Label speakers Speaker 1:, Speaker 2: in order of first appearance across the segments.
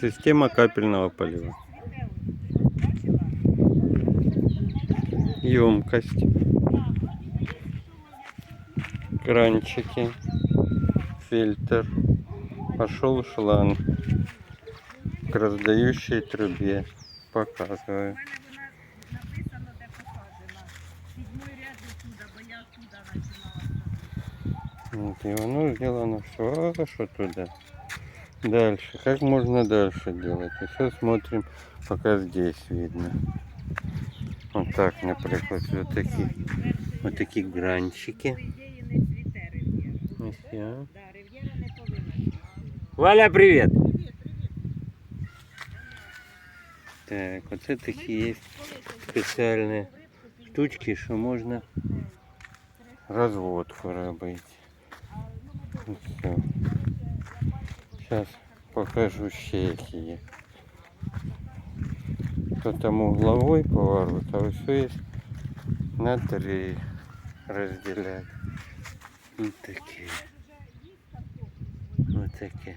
Speaker 1: Система капельного полива. Емкость. Кранчики. Фильтр. Пошел шланг к раздающей трубе. Показываю. Вот, и оно сделано все. А что туда? Дальше. Как можно дальше делать? Еще смотрим, пока здесь видно. Вот так, например, вот такие, вот такие гранчики.
Speaker 2: По ідеї не цвіте рив'єра.
Speaker 1: Ось я.
Speaker 2: Да, рив'єра не повинна. цвісти.
Speaker 1: Валя, привет! Так, оце такі є спеціальні штучки, що можна розводку робити. Все. Зараз покажу ще які. То там угловой поворот, а ось є на три розділяти. Ось такі. Ось таке.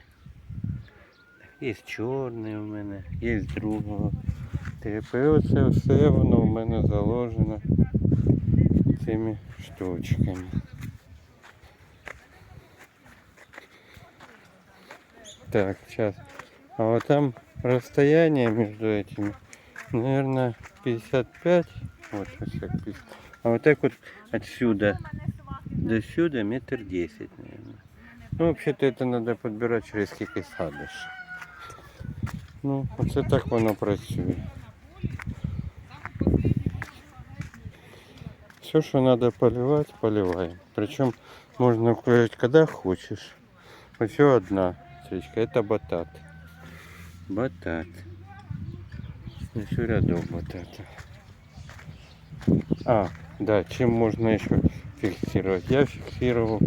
Speaker 1: Є чорний у мене, є з другого типу. І все воно у мене заложено цими штучками. Так, сейчас. А вот там расстояние между этими, наверное, 55. Вот, вот так 50. А вот так вот отсюда до сюда метр десять, наверное. Ну, вообще-то это надо подбирать через скільки садиш. Ну, оце так воно працює. Все, что надо поливать, поливаем. Причем можно включать когда хочешь. Еще одна свечка. Это батат. Батат. Еще рядок батата. А, да, чем можно еще фиксировать? Я фиксировал,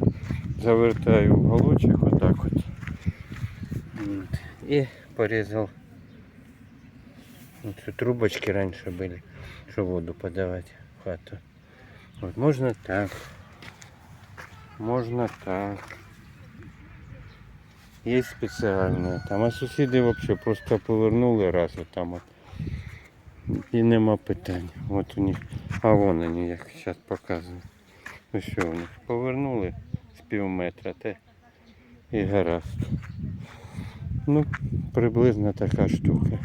Speaker 1: завертаю уголочек вот так вот. Вот. И порезал. Вот трубочки раньше были, чтобы воду подавать в хату. Вот можно так. Можно так. Есть спеціальне Там а сусіди взагалі просто повернули раз там от. І нема питань. От у них. А вон вони, як зараз показую. Що у них? Повернули з пів метра те і гаразд. Ну, приблизно така штука.